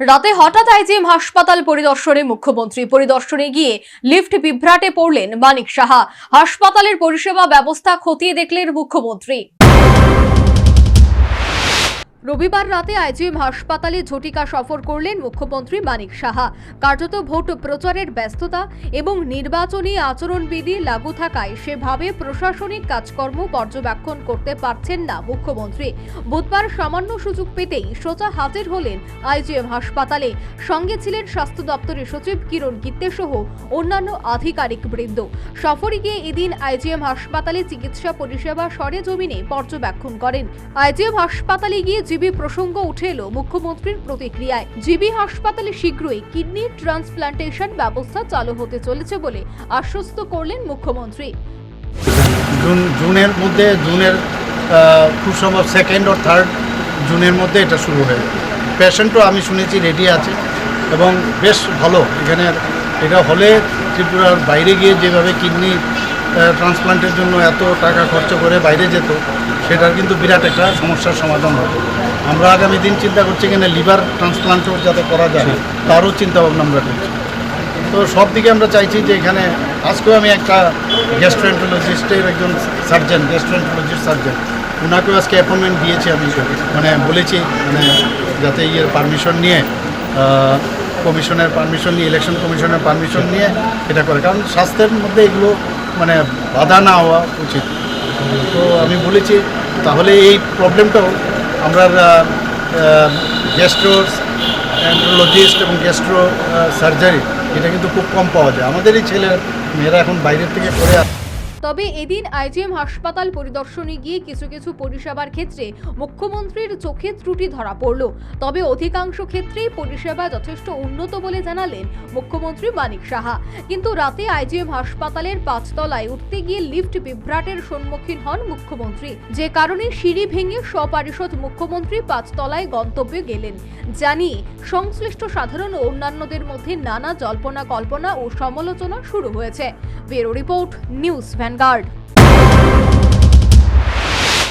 রাতে হঠাৎ আইজিএম হাসপাতাল পরিদর্শনে মুখ্যমন্ত্রী পরিদর্শনে গিয়ে লিফট বিভ্রাটে পড়লেন মানিক সাহা। হাসপাতালের পরিষেবা ব্যবস্থা খতিয়ে দেখলেন মুখ্যমন্ত্রী। রবিবার রাতে আইজিএম হাসপাতালে ঝটিকা সফর করলেন মুখ্যমন্ত্রী মানিক সাহা। কার্যত ভোট প্রচারের ব্যস্ততা এবং নির্বাচনী আচরণবিধি লাগু থাকায় সেভাবে প্রশাসনিক কাজকর্ম পর্যবেক্ষণ করতে পারছেন না মুখ্যমন্ত্রী। বুধবার সামান্য সুযোগ পেতেই সোজা হাজির হলেন আইজিএম হাসপাতালে। সঙ্গে ছিলেন স্বাস্থ্য দপ্তরের সচিব কিরণ গিত্তে সহ অন্যান্য আধিকারিক বৃন্দ। সফরে গিয়ে এদিন আইজিএম হাসপাতালে চিকিৎসা পরিষেবা সরেজমিনে পর্যবেক্ষণ করেন। আইজিএম হাসপাতালে গিয়ে জিবি প্রসঙ্গ উঠে এলো মুখ্যমন্ত্রীর প্রতিক্রিয়ায়। জিবি হাসপাতালে শীঘ্রই কিডনি ট্রান্সপ্লান্টেশন ব্যবস্থা চালু হতে চলেছে বলে আশ্বস্ত করলেন মুখ্যমন্ত্রী। জুন, জুনের মধ্যে, জুনের খুব সম্ভব সেকেন্ড ও থার্ড জুনের মধ্যে এটা শুরু হয়ে পেশেন্টও আমি শুনেছি রেডি আছে এবং বেশ ভালো। এখানে এটা হলে ত্রিপুরার বাইরে গিয়ে যেভাবে কিডনি ট্রান্সপ্লান্টের জন্য এত টাকা খরচ করে বাইরে যেত সেটার কিন্তু বিরাট একটা সমস্যার সমাধান হবে। আমরা আগামী দিন চিন্তা করছি এখানে লিভার ট্রান্সপ্লান্টও যাতে করা যায়, তারও চিন্তা ভাবনা আমরা করছি। তো সব দিকে আমরা চাইছি যে এখানে, আজকেও আমি একটা গ্যাস্ট্রেন্টোলজিস্টের একজন সার্জন গ্যাস্ট্রেন্টোলজিস্ট সার্জন ওনাকেও আজকে অ্যাপয়েন্টমেন্ট দিয়েছি আমি। মানে বলেছি মানে যাতে ইয়ের পারমিশন নিয়ে কমিশনের পারমিশন নিয়ে ইলেকশন কমিশনের পারমিশন নিয়ে এটা করে। কারণ স্বাস্থ্যের মধ্যে এগুলো মানে বাধা না হওয়া উচিত। তো আমি বলেছি তাহলে এই প্রবলেমটাও আমরা গ্যাস্ট্রো অ্যান্ড্রোলজিস্ট এবং গ্যাস্ট্রো সার্জারি এটা কিন্তু খুব কম পাওয়া যায়। আমাদেরই ছেলে মেয়েরা এখন বাইরের থেকে করে আসে তবে এদিন আইজিএম হাসপাতাল পরিদর্শনে গিয়ে কিছু কিছু পরিষেবার ক্ষেত্রে মুখ্যমন্ত্রীর চোখে ত্রুটি ধরা পড়ল। তবে অধিকাংশ ক্ষেত্রেই পরিষেবা যথেষ্ট উন্নত বলে জানালেন মুখ্যমন্ত্রী মানিক সাহা। কিন্তু রাতে আইজিএম হাসপাতালের পাঁচতলায় উঠতে গিয়ে লিফট বিভ্রাটের সম্মুখীন হন মুখ্যমন্ত্রী। যে কারণে সিঁড়ি ভেঙে সপারিষদ মুখ্যমন্ত্রী পাঁচতলায় গন্তব্যে গেলেন। জানিয়ে সংশ্লিষ্ট সাধারণ ও অন্যান্যদের মধ্যে নানা জল্পনা কল্পনা ও সমালোচনা শুরু হয়েছে। Bureau report, news Vanguard.